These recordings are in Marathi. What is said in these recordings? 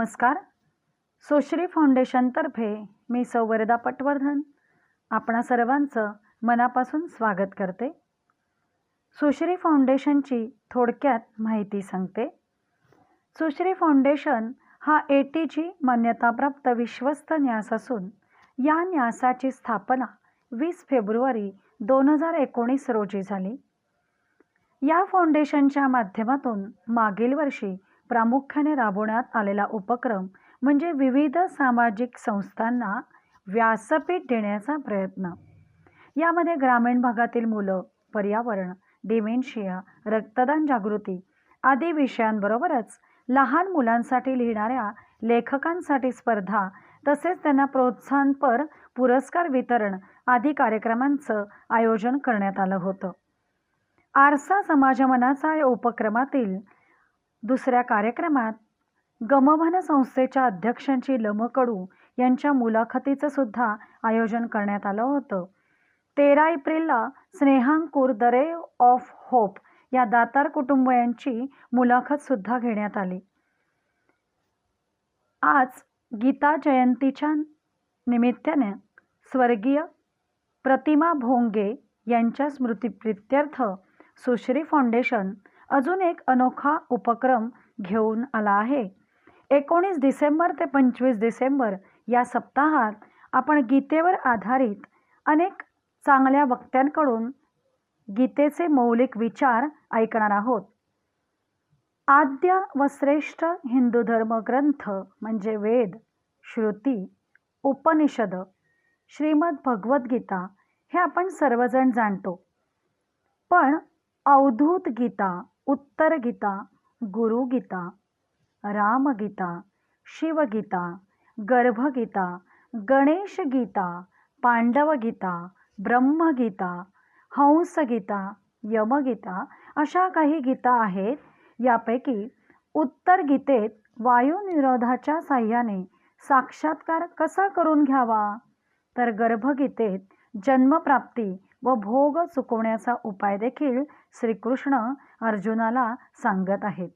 नमस्कार. सुश्री फाउंडेशनतर्फे मी सौवरदा पटवर्धन आपणा सर्वांचं मनापासून स्वागत करते. सुश्री फाउंडेशनची थोडक्यात माहिती सांगते. सुश्री फाउंडेशन हा ए टी जी मान्यताप्राप्त विश्वस्त न्यास असून या न्यासाची स्थापना वीस फेब्रुवारी दोन हजार एकोणीस रोजी झाली. या फाउंडेशनच्या माध्यमातून मागील वर्षी प्रामुख्याने राबवण्यात आलेला उपक्रम म्हणजे विविध सामाजिक संस्थांना व्यासपीठ देण्याचा प्रयत्न. यामध्ये ग्रामीण भागातील मुलं पर्यावरण डिमेन्शिया रक्तदान जागृती आदी विषयांबरोबरच लहान मुलांसाठी लिहिणाऱ्या लेखकांसाठी स्पर्धा तसेच त्यांना प्रोत्साहनपर पुरस्कार वितरण आदी कार्यक्रमांचं आयोजन करण्यात आलं होतं. आरसा समाजमनाचा या उपक्रमातील दुसऱ्या कार्यक्रमात गमभन संस्थेच्या अध्यक्षांची लमकडू यांच्या मुलाखतीचं सुद्धा आयोजन करण्यात आलं होतं. तेरा एप्रिलला Snehankur the ray of hope या दातार कुटुंबियांची मुलाखत सुद्धा घेण्यात आली. आज गीता जयंतीच्या निमित्ताने स्वर्गीय प्रतिमा भोंगे यांच्या स्मृतिप्रित्यर्थ सुश्री फाउंडेशन अजून एक अनोखा उपक्रम घेऊन आला आहे. एकोणीस डिसेंबर ते पंचवीस डिसेंबर या सप्ताहात आपण गीतेवर आधारित अनेक चांगल्या वक्त्यांकडून गीतेचे मौलिक विचार ऐकणार आहोत. आद्य व श्रेष्ठ हिंदू धर्मग्रंथ म्हणजे वेद श्रुती उपनिषद श्रीमद भगवद्गीता हे आपण सर्वजण जाणतो. पण अवधूत गीता उत्तरगीता गुरुगीता रामगीता शिवगीता गर्भगीता गणेशगीता पांडवगीता ब्रह्मगीता हंसगीता यमगीता अशा काही गीता आहेत. यापैकी उत्तर गीतेत वायुनिरोधाच्या साह्याने साक्षात्कार कसा करून घ्यावा? तर गर्भगीतेत जन्मप्राप्ती व भोग चुकवण्याचा उपाय देखील श्रीकृष्ण अर्जुनाला सांगत आहेत.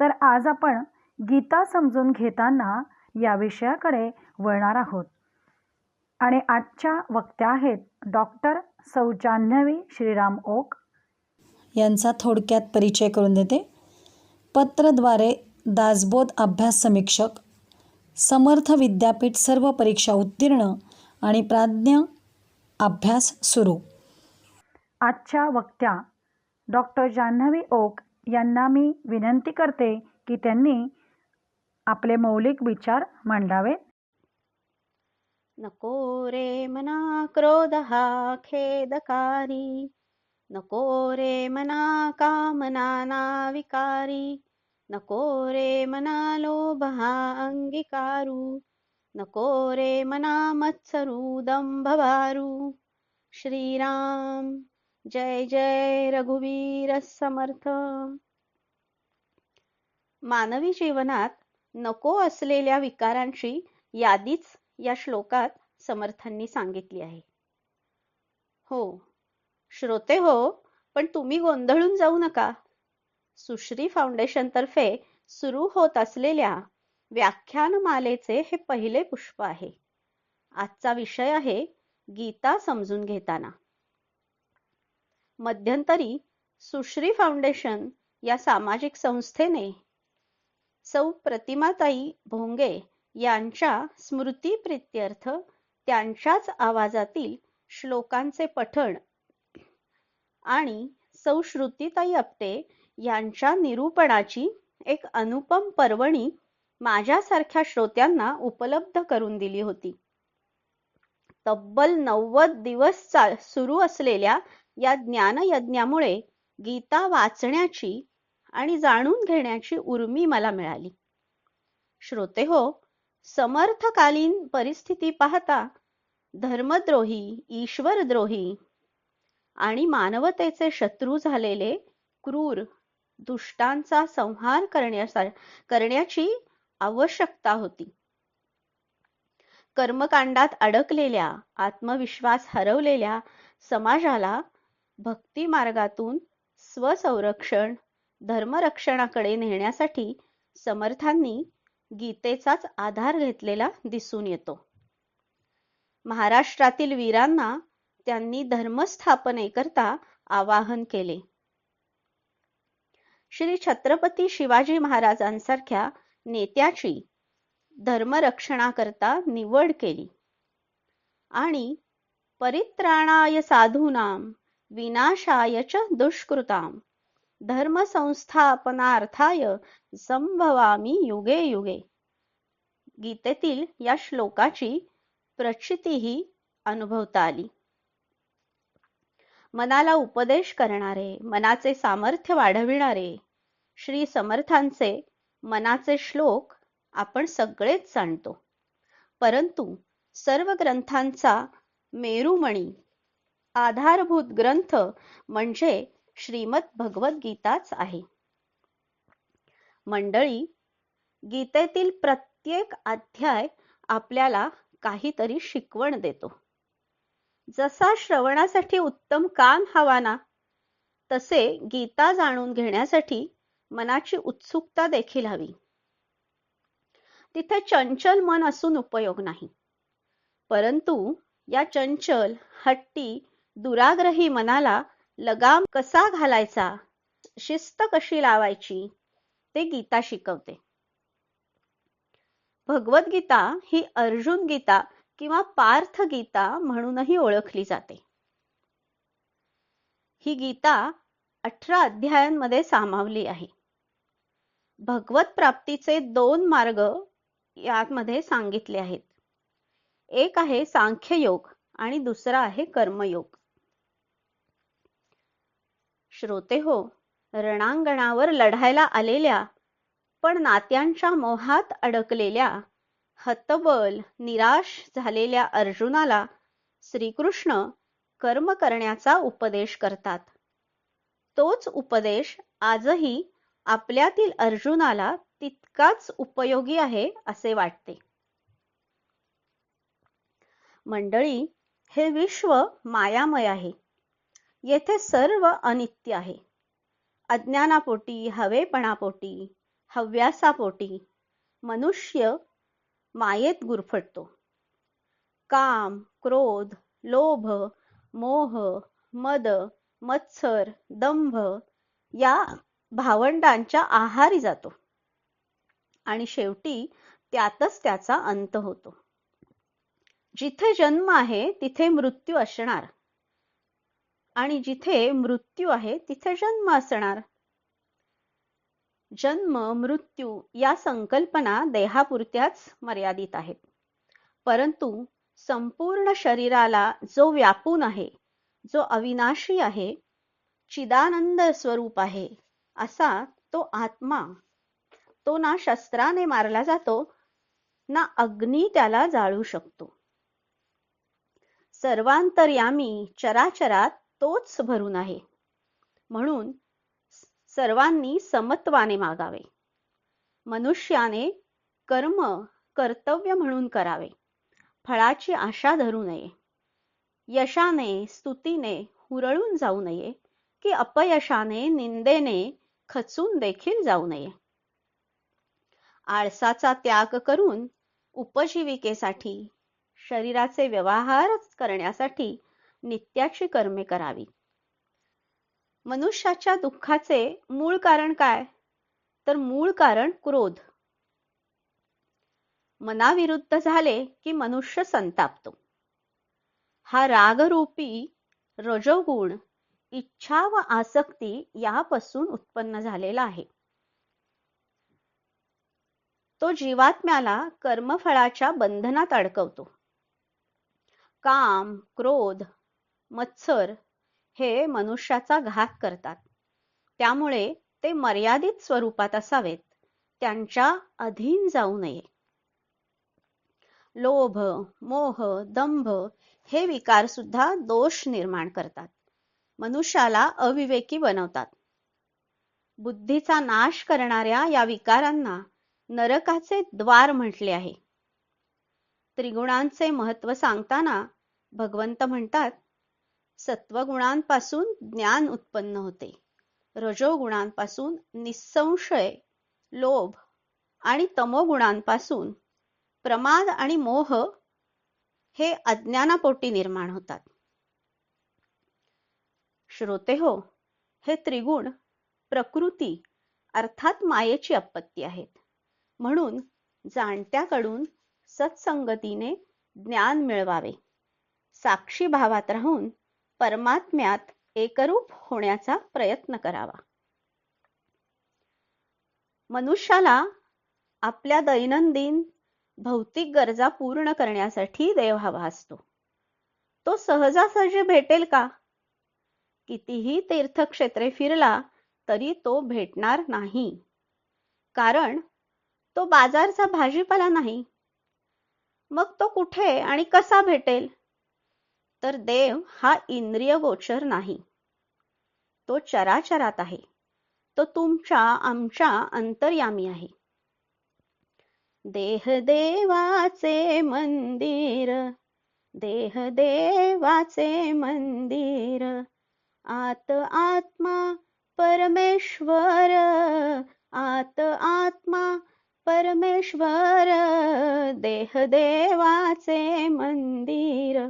तर आज आपण गीता समजून घेताना या विषयाकडे वळणार आहोत. आणि आजच्या वक्त्या आहेत डॉक्टर सौ जान्हवी श्रीराम ओक. यांचा थोडक्यात परिचय करून देते. पत्रद्वारे दासबोध अभ्यास समीक्षक समर्थ विद्यापीठ सर्व परीक्षा उत्तीर्ण आणि प्राज्ञ अभ्यास सुरू. आजच्या वक्त्या डॉक्टर जान्हवी ओक यांना मी विनंती करते की त्यांनी आपले मौलिक विचार मांडावे नको रे मना क्रोध हा खेदकारी. नको रे मना कामना ना विकारी नको रे मना लोभ हा अंगीकारू. नको रे मना मत्सरू दंभवारू. श्रीराम जय जय रघुवीर समर्थ. मानवी जीवनात नको असलेल्या विकारांची यादीच या श्लोकात समर्थांनी सांगितली आहे. हो श्रोते हो पण तुम्ही गोंधळून जाऊ नका. सुश्री फाउंडेशन तर्फे सुरू होत असलेल्या व्याख्यानमालेचे हे पहिले पुष्प आहे. आजचा विषय आहे गीता समजून घेताना. मध्यंतरी सुश्री फाउंडेशन या सामाजिक संस्थेने सौ प्रतिमाताई भोंगे यांच्या स्मृतीप्रित्यर्थ त्यांच्याच आवाजातील श्लोकांचे पठण आणि सौ श्रुतीताई आपटे यांच्या निरूपणाची एक अनुपम पर्वणी माझ्यासारख्या श्रोत्यांना उपलब्ध करून दिली होती. तब्बल नव्वद दिवस चा सुरू असलेल्या या ज्ञानयज्ञामुळे गीता वाचण्याची आणि जाणून घेण्याची उर्मी मला मिळाली. श्रोते हो समर्थकालीन परिस्थिती पाहता धर्मद्रोही ईश्वरद्रोही आणि मानवतेचे शत्रू झालेले क्रूर दुष्टांचा संहार करण्यासा करण्याची आवश्यकता होती. कर्मकांडात अडकलेल्या आत्मविश्वास हरवलेल्या समाजाला भक्ती मार्गातून स्वसंरक्षण धर्मरक्षणाकडे नेण्यासाठी समर्थांनी गीतेचाच आधार घेतलेला दिसून येतो. महाराष्ट्रातील वीरांना त्यांनी धर्मस्थापनेकरता आवाहन केले. श्री छत्रपती शिवाजी महाराजांसारख्या नेत्याची धर्मरक्षणाकरता निवड केली. आणि परित्राणाय साधूनाम विनाशाय च दुष्कृताम। धर्म संस्थापनार्थाय संभवामी युगे युगे। गीतेतील या श्लोकाची प्रचितीही अनुभवता आली. मनाला उपदेश करणारे मनाचे सामर्थ्य वाढविणारे श्री समर्थांचे मनाचे श्लोक आपण सगळेच जाणतो. परंतु सर्व ग्रंथांचा मेरुमणी आधारभूत ग्रंथ म्हणजे श्रीमद भगवद्गीताच आहे. मंडळी गीतेतील प्रत्येक अध्याय आपल्याला काहीतरी शिकवण देतो. जसा श्रवणासाठी उत्तम कान हवा ना तसे गीता जाणून घेण्यासाठी मनाची उत्सुकता देखील हवी. तिथे चंचल मन असून उपयोग नाही. परंतु या चंचल हट्टी दुराग्रही मनाला लगाम कसा घालायचा? शिस्त कशी लावायची? ते गीता शिकवते. भगवद्गीता ही अर्जुन गीता किंवा पार्थ गीता म्हणूनही ओळखली जाते. ही गीता अठरा अध्यायांमध्ये सामावली आहे. भगवत प्राप्तीचे दोन मार्ग यामध्ये सांगितले आहेत. एक आहे सांख्य योग आणि दुसरा आहे कर्मयोग. श्रोते हो रणांगणावर लढायला आलेल्या पण नात्यांच्या मोहात अडकलेल्या हतबल निराश झालेल्या अर्जुनाला श्रीकृष्ण कर्म करण्याचा उपदेश करतात. तोच उपदेश आजही आपल्यातील अर्जुनाला तितकाच उपयोगी आहे असे वाटते. मंडळी हे विश्व मायामय आहे. येथे सर्व अनित्य आहे. अज्ञानापोटी हवेपणापोटी हव्यासापोटी मनुष्य मायेत गुरफटतो. काम क्रोध लोभ मोह मद मत्सर दंभ या भावंडांच्या आहारी जातो. आणि शेवटी त्यातच त्याचा अंत होतो. जिथे जन्म आहे तिथे मृत्यू असणार. आणि जिथे मृत्यू आहे तिथे जन्म असणार. जन्म मृत्यू या संकल्पना देहापुरत्याच मर्यादित आहेत परंतु संपूर्ण शरीराला जो व्यापून आहे जो अविनाशी आहे चिदानंद स्वरूप आहे असा तो आत्मा तो ना शस्त्राने मारला जातो ना अग्नी त्याला जाळू शकतो. सर्वांतर्यामी चराचरात तोच भरून आहे. म्हणून सर्वांनी समत्वाने मागावे. मनुष्याने कर्म कर्तव्य म्हणून करावे. फळाची आशा धरू नये. यशाने स्तुतीने हुरळून जाऊ नये की अपयशाने निंदेने खचून देखील जाऊ नये. आळसाचा त्याग करून उपजीविकेसाठी शरीराचे व्यवहार करण्यासाठी नित्याची कर्मे करावी. मनुष्याच्या दुःखाचे मूळ कारण काय? तर मूळ कारण क्रोध. मनाविरुद्ध झाले की मनुष्य संतापतो. हा रागरूपी रजोगुण इच्छा व आसक्ती यापासून उत्पन्न झालेला आहे. तो जीवात्म्याला कर्मफळाच्या बंधनात अडकवतो. काम क्रोध मत्सर हे मनुष्याचा घात करतात. त्यामुळे ते मर्यादित स्वरूपात असावेत. त्यांच्या अधीन जाऊ नये. लोभ मोह दंभ हे विकार सुद्धा दोष निर्माण करतात. मनुष्याला अविवेकी बनवतात. बुद्धीचा नाश करणाऱ्या या विकारांना नरकाचे द्वार म्हटले आहे. त्रिगुणांचे महत्त्व सांगताना भगवंत म्हणतात सत्वगुणांपासून ज्ञान उत्पन्न होते. रजोगुणांपासून निसंशय लोभ आणि तमोगुणांपासून प्रमाद आणि मोह हे अज्ञानापोटी निर्माण होतात. श्रोते हो हे त्रिगुण प्रकृती अर्थात मायेची आपत्ती आहेत. म्हणून जाणत्याकडून सत्संगतीने ज्ञान मिळवावे. साक्षी भावात राहून परमात्म्यात एकरूप होण्याचा प्रयत्न करावा. मनुष्याला आपल्या दैनंदिन भौतिक गरजा पूर्ण करण्यासाठी देव हवा असतो. तो सहजासहजी भेटेल का? कितीही तीर्थक्षेत्रे फिरला तरी तो भेटणार नाही. कारण तो बाजारचा भाजीपाला नाही. मग तो कुठे आणि कसा भेटेल? तर देव हा इंद्रिय गोचर नाही. तो चराचरात आहे. तो तुमच्या आमच्या अंतर्यामी आहे. देह देवाचे मंदिर देह देवाचे मंदिर आत आत्मा परमेश्वर आत आत्मा परमेश्वर देह देवाचे मंदिर.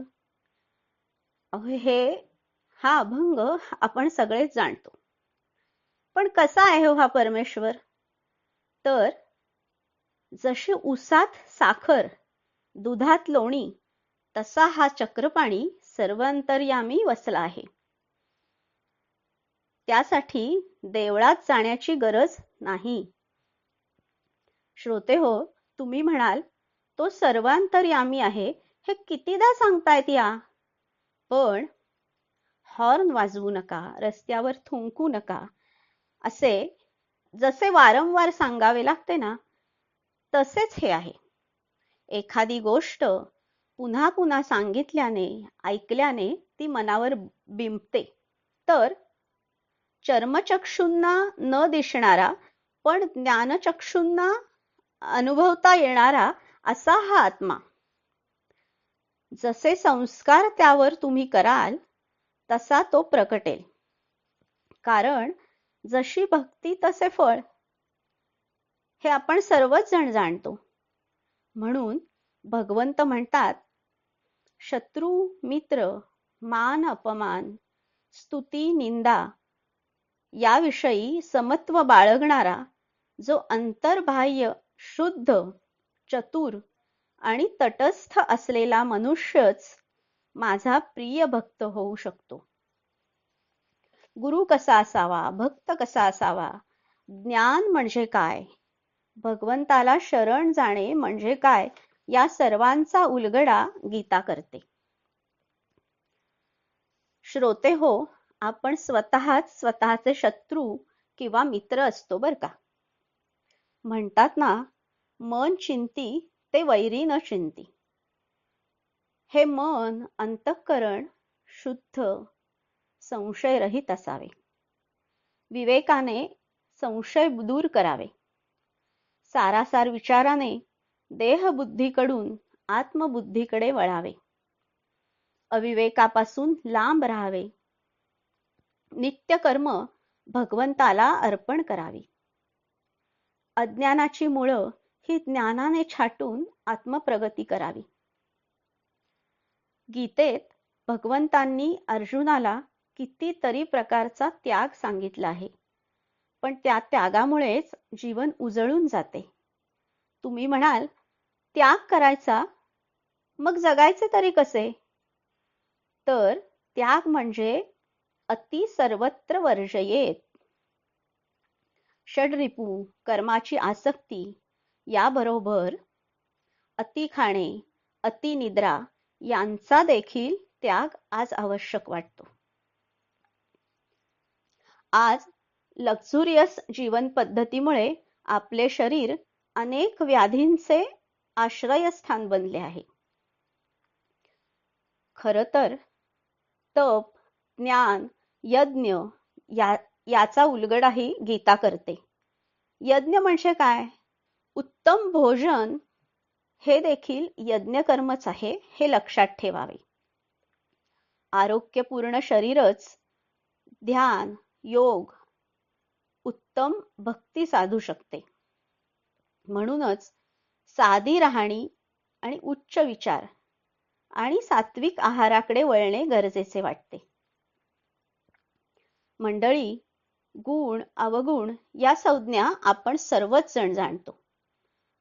हे हा अभंग आपण सगळेच जाणतो. पण कसा आहे हो हा परमेश्वर? तर जशी उसात साखर दुधात लोणी तसा हा चक्रपाणी सर्वांतर्यामी वसला आहे. त्यासाठी देवळात जाण्याची गरज नाही. श्रोते हो तुम्ही म्हणाल तो सर्वांतर्यामी आहे हे कितीदा सांगतायत या? पण हॉर्न वाजवू नका रस्त्यावर थुंकू नका. असे जसे वारंवार सांगावे लागते ना तसेच हे आहे. एखादी गोष्ट पुन्हा पुन्हा सांगितल्याने ऐकल्याने ती मनावर बिंबते. तर चर्मचक्षूंना न दिसणारा पण ज्ञानचक्षूंना अनुभवता येणारा असा हा आत्मा. जसे संस्कार त्यावर तुम्ही कराल तसा तो प्रकटेल. कारण जशी भक्ती तसे फळ. हे आपण सर्वच जण जाणतो. म्हणून भगवंत म्हणतात शत्रू मित्र मान अपमान स्तुती निंदा याविषयी समत्व बाळगणारा जो अंतर्बाह्य शुद्ध चतुर आणि तटस्थ असलेला मनुष्यच माझा प्रिय भक्त होऊ शकतो. गुरु कसा असावा? भक्त कसा असावा? ज्ञान म्हणजे काय? भगवंताला शरण जाणे म्हणजे काय? या सर्वांचा उलगडा गीता करते. श्रोते हो आपण स्वतःच स्वतःचे शत्रू किंवा मित्र असतो बर का? म्हणतात ना मन चिंती ते वैरी न चिंती हे मन अंतःकरण शुद्ध संशयरहित असावे. विवेकाने संशय दूर करावे. सारासार विचाराने देहबुद्धीकडून आत्मबुद्धीकडे वळावे. अविवेकापासून लांब राहावे. नित्यकर्म भगवंताला अर्पण करावी. अज्ञानाची मुळं ही ज्ञानाने छाटून आत्मप्रगती करावी. गीतेत भगवंतांनी अर्जुनाला कितीतरी प्रकारचा त्याग सांगितला आहे. पण त्या त्यागामुळेच जीवन उजळून जाते. तुम्ही म्हणाल त्याग करायचा? मग जगायचे तरी कसे? तर त्याग म्हणजे अति सर्वत्र वर्जयेत. षडरिपू कर्माची आसक्ती याबरोबर अति खाणे अति निद्रा यांचा देखील त्याग आज आवश्यक वाटतो. आज लक्झुरियस जीवन पद्धतीमुळे आपले शरीर अनेक व्याधींचे आश्रयस्थान बनले आहे. खर तर तप ज्ञान यज्ञ या याचा उलगडाही गीता करते. यज्ञ म्हणजे काय? उत्तम भोजन हे देखील यज्ञकर्मच आहे हे लक्षात ठेवावे. आरोग्यपूर्ण शरीरच ध्यान योग उत्तम भक्ती साधू शकते. म्हणूनच साधी राहणी आणि उच्च विचार आणि सात्विक आहाराकडे वळणे गरजेचे वाटते. मंडळी गुण अवगुण या संज्ञा आपण सर्वच जण जाणतो.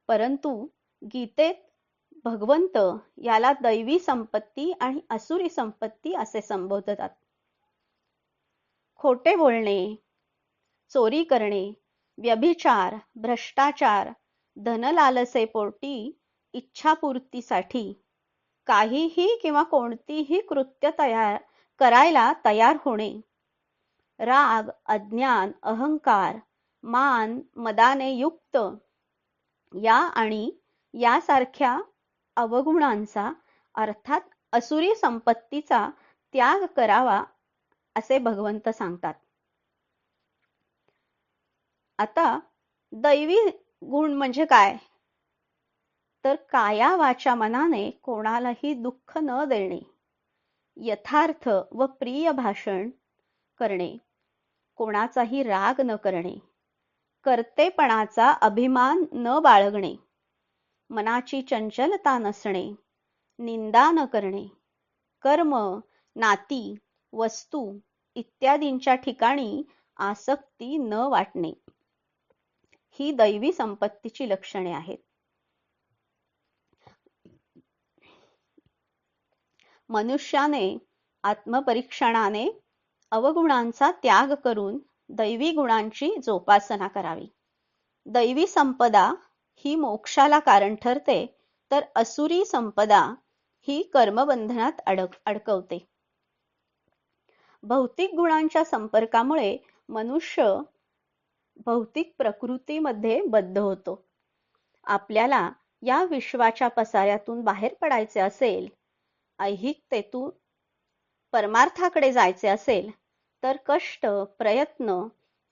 परंतु गीतेत भगवंत याला दैवी संपत्ती आणि असुरी संपत्ती असे संबोधतात. खोटे बोलणे चोरी करणे व्यभिचार भ्रष्टाचार धनलालसेपोटी इच्छापूर्तीसाठी काहीही किंवा कोणतीही कृत्य तयार करायला तयार होणे. राग अज्ञान अहंकार मान मदाने युक्त या आणि यासारख्या अवगुणांचा अर्थात असुरी संपत्तीचा त्याग करावा असे भगवंत सांगतात. आता दैवी गुण म्हणजे काय? तर काया वाचा मनाने कोणालाही दुःख न देणे यथार्थ व प्रिय भाषण करणे कोणाचाही राग न करणे. कर्तेपणाचा अभिमान न बाळगणे मनाची चंचलता नसणे निंदा न करणे कर्म नाती वस्तू इत्यादींच्या ठिकाणी आसक्ती न वाटणे ही दैवी संपत्तीची लक्षणे आहेत. मनुष्याने आत्मपरीक्षणाने अवगुणांचा त्याग करून दैवी गुणांची जोपासना करावी. दैवी संपदा ही मोक्षाला कारण ठरते तर असुरी संपदा ही कर्मबंधनात अडक अडकवते. भौतिक गुणांच्या संपर्कामुळे मनुष्य भौतिक प्रकृतीमध्ये बद्ध होतो. आपल्याला या विश्वाच्या पसाऱ्यातून बाहेर पडायचे असेल ऐहिकतेतून परमार्थाकडे जायचे असेल तर कष्ट प्रयत्न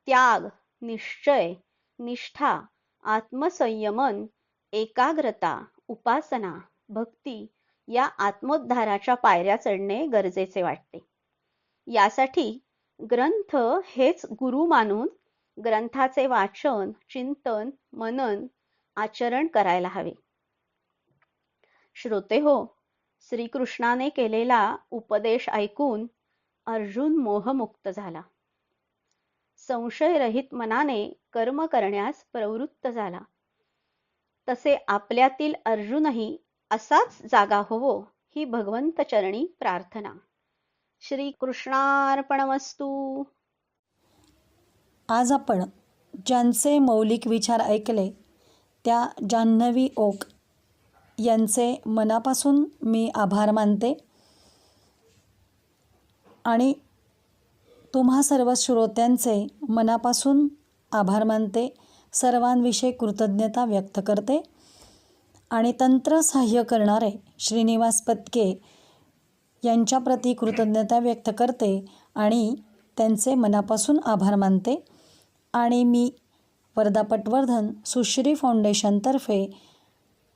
त्याग निश्चय निष्ठा आत्मसंयमन एकाग्रता उपासना भक्ती या आत्मोद्धाराच्या पायऱ्या चढणे गरजेचे वाटते. यासाठी ग्रंथ हेच गुरु मानून ग्रंथाचे वाचन चिंतन मनन आचरण करायला हवे. श्रोते हो श्रीकृष्णाने केलेला उपदेश ऐकून अर्जुन मोहमुक्त झाला. संशयरहित मनाने कर्म करण्यास प्रवृत्त झाला. तसे आपल्यातील अर्जुनही असाच जागा होवो ही भगवंत चरणी प्रार्थना. श्री कृष्णार्पणमस्तू आज आपण ज्यांचे मौलिक विचार ऐकले त्या जान्हवी ओक यांचे मनापासून मी आभार मानते. आणि तुम्हा सर्व श्रोत्यांचे मनापासून आभार मानते सर्वांविषयी कृतज्ञता व्यक्त करते आणि तंत्र सहाय्य करणारे श्रीनिवास पत्के यांच्याप्रती कृतज्ञता व्यक्त करते आणि त्यांचे मनापासून आभार मानते. आणि मी वर्धा पटवर्धन सुश्री फाउंडेशनतर्फे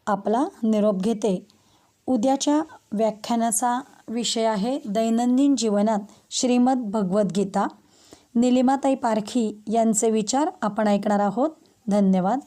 आपला निरोप घेते. उद्याच्या व्याख्यानाचा विषय आहे दैनंदिन जीवनात श्रीमद भगवद्गीता निलिमाताई पारखी यांचे विचार आपण ऐकणार आहोत. धन्यवाद.